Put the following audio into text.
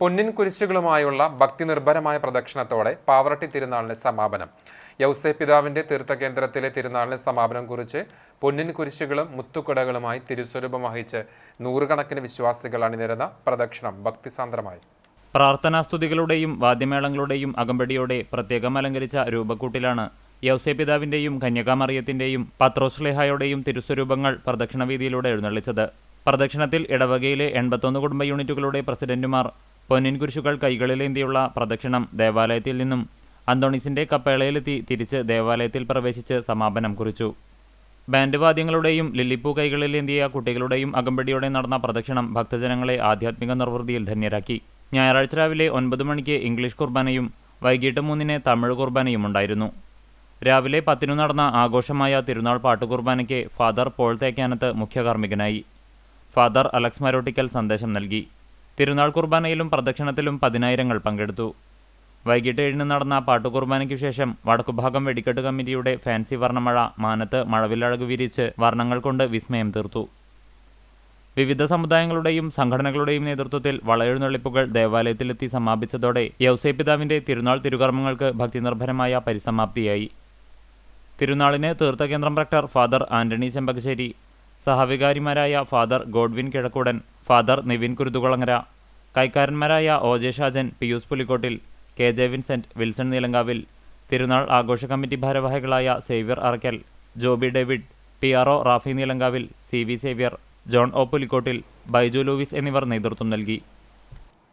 പൊന്നിൻ കുരിശുകളുമായുള്ള ഭക്തി നിർഭരമായ പ്രദക്ഷിണത്തോടെ പാവറട്ടി തിരുനാളിന് സമാപനം. യൗസേ പിതാവിന്റെ തീർത്ഥകേന്ദ്രത്തിലെ തിരുനാളിന് സമാപനം കുറിച്ച് പൊന്നിൻ കുരിശുകളും മുത്തുകുടകളുമായി തിരുസ്വരൂപം വഹിച്ച് നൂറുകണക്കിന് വിശ്വാസികൾ അണിനിരുന്ന പ്രദക്ഷിണം ഭക്തിസാന്ദ്രമായി. പ്രാർത്ഥനാസ്തുതികളുടെയും വാദ്യമേളങ്ങളുടെയും അകമ്പടിയോടെ പ്രത്യേകം അലങ്കരിച്ച രൂപക്കൂട്ടിലാണ് യൗസേ പിതാവിന്റെയും കന്യകാമറിയത്തിന്റെയും പത്രോസ്ലേഹായുടെയും തിരുസ്വരൂപങ്ങൾ പ്രദക്ഷിണവീതിയിലൂടെ എഴുന്നള്ളിച്ചത്. പ്രദക്ഷിണത്തിൽ ഇടവകയിലെ എൺപത്തൊന്ന് കുടുംബ യൂണിറ്റുകളുടെ പ്രസിഡന്റുമാർ പൊന്നിൻ കുരിശുകൾ കൈകളിലേന്തിയുള്ള പ്രദക്ഷിണം ദേവാലയത്തിൽ നിന്നും അന്തോണീസിന്റെ കപ്പേളയിലെത്തി തിരിച്ച് ദേവാലയത്തിൽ പ്രവേശിച്ച് സമാപനം കുറിച്ചു. ബാൻഡ് വാദ്യങ്ങളുടെയും ലില്ലിപ്പൂ കൈകളിലേന്തിയ കുട്ടികളുടെയും അകമ്പടിയോടെ നടന്ന പ്രദക്ഷിണം ഭക്തജനങ്ങളെ ആധ്യാത്മിക നിർവൃതിയിൽ ധന്യരാക്കി. ഞായറാഴ്ച രാവിലെ ഒൻപത് മണിക്ക് ഇംഗ്ലീഷ് കുർബാനയും വൈകിട്ട് മൂന്നിന് തമിഴ് കുർബാനയും ഉണ്ടായിരുന്നു. രാവിലെ പത്തിനു നടന്ന ആഘോഷമായ തിരുനാൾ പാട്ടുകുർബാനയ്ക്ക് ഫാദർ പോൾ തേക്കാനത്ത് മുഖ്യകാർമ്മികനായി. ഫാദർ അലക്സ് മരോട്ടിക്കൽ സന്ദേശം നൽകി. തിരുനാൾ കുർബാനയിലും പ്രദക്ഷിണത്തിലും പതിനായിരങ്ങൾ പങ്കെടുത്തു. വൈകിട്ട് ഏഴിന് നടന്ന പാട്ടുകുർബാനയ്ക്കു ശേഷം വടക്കുഭാഗം വെടിക്കെട്ട് കമ്മിറ്റിയുടെ ഫാൻസി വർണമഴ മാനത്ത് മഴവിലഴക് വിരിച്ച് വർണങ്ങൾ കൊണ്ട് വിസ്മയം തീർത്തു. വിവിധ സമുദായങ്ങളുടെയും സംഘടനകളുടെയും നേതൃത്വത്തിൽ വളയെഴുന്നള്ളിപ്പുകൾ ദേവാലയത്തിലെത്തി സമാപിച്ചതോടെ യൗസൈ പിതാവിന്റെ തിരുനാൾ തിരുകർമ്മങ്ങൾക്ക് ഭക്തിനിർഭരമായ പരിസമാപ്തിയായി. തിരുനാളിന് തീർത്ഥകേന്ദ്രം പ്രക്ടർ father Antony Chembakassery സഹവികാരിമാരായ father Godwin Kizhakkoodan father Nivin Kuruthukulangara കൈക്കാരന്മാരായ O J Shajan Pius Pulikottil K J Vincent Wilson Neelankavil തിരുനാൾ ആഘോഷ കമ്മിറ്റി ഭാരവാഹികളായ Xavier Arakkal Joby David P R O Rafi Neelankavil C V Xavier John O Pulikottil Baiju Louis എന്നിവർ നേതൃത്വം നൽകി.